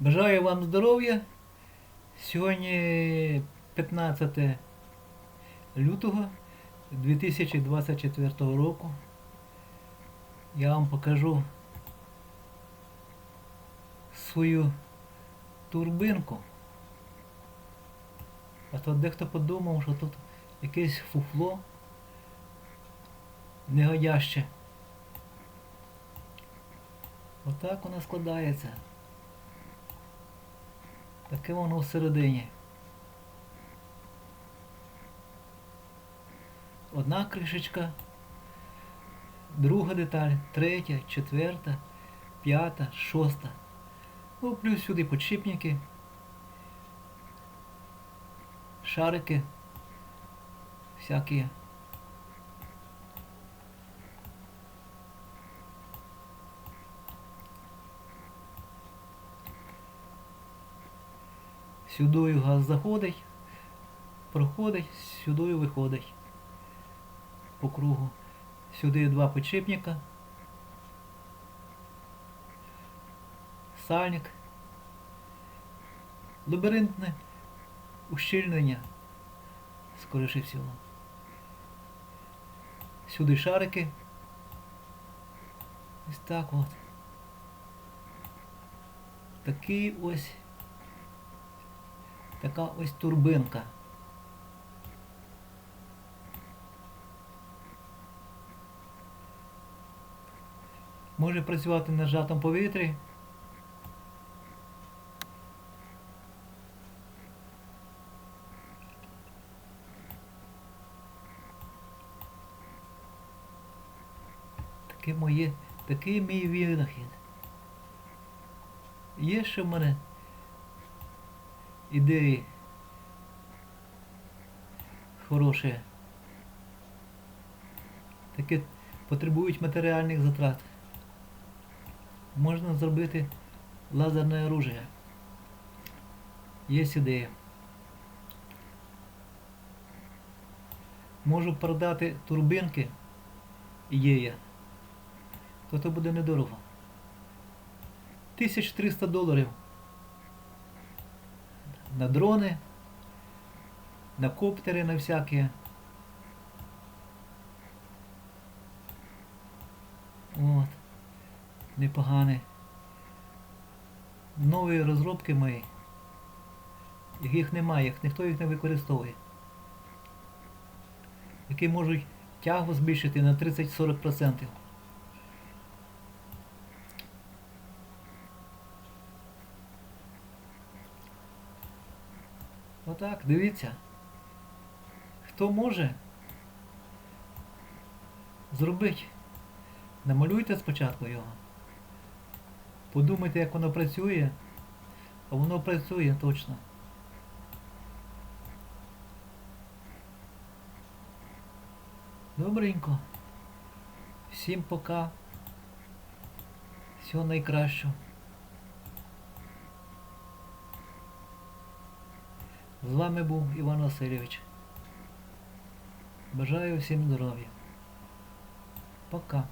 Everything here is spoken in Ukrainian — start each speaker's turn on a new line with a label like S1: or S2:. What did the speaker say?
S1: Бажаю вам здоров'я. Сьогодні 15 лютого 2024 року. Я вам покажу свою турбинку. А то дехто подумав, що тут якесь фуфло негодяще. Отак воно складається. Таке воно всередині. Одна кришечка, друга деталь, третя, четверта, п'ята, шоста. Ну, плюс сюди подшипники, шарики, всякі. Сюдою газ заходить, проходить, сюдою виходить по кругу. Сюди два підшипника. Сальник. Лабіринтне ущільнення, скоріше всього. Сюди шарики. Ось так от. Такий ось така ось турбинка. Може працювати на зжатому повітрі. Таке моє, такий мій винахід. Є ще в мене ідеї хороші. Таке потребують матеріальних затрат. Можна зробити лазерне оружие. Є ідея. Можу продати турбинки, ідея. То це буде недорого. 1300 доларів на дрони, на коптери на всякі. От. Непогані. Нові розробки мої. Яких немає, ніхто їх не використовує. Які можуть тягу збільшити на 30-40%. Отак, дивіться. Хто може зробити? Намалюйте спочатку його. Подумайте, як воно працює. А воно працює точно. Добренько. Всім пока. Всього найкращого. З вами був Іван Васильович. Бажаю всім здоров'я. Пока.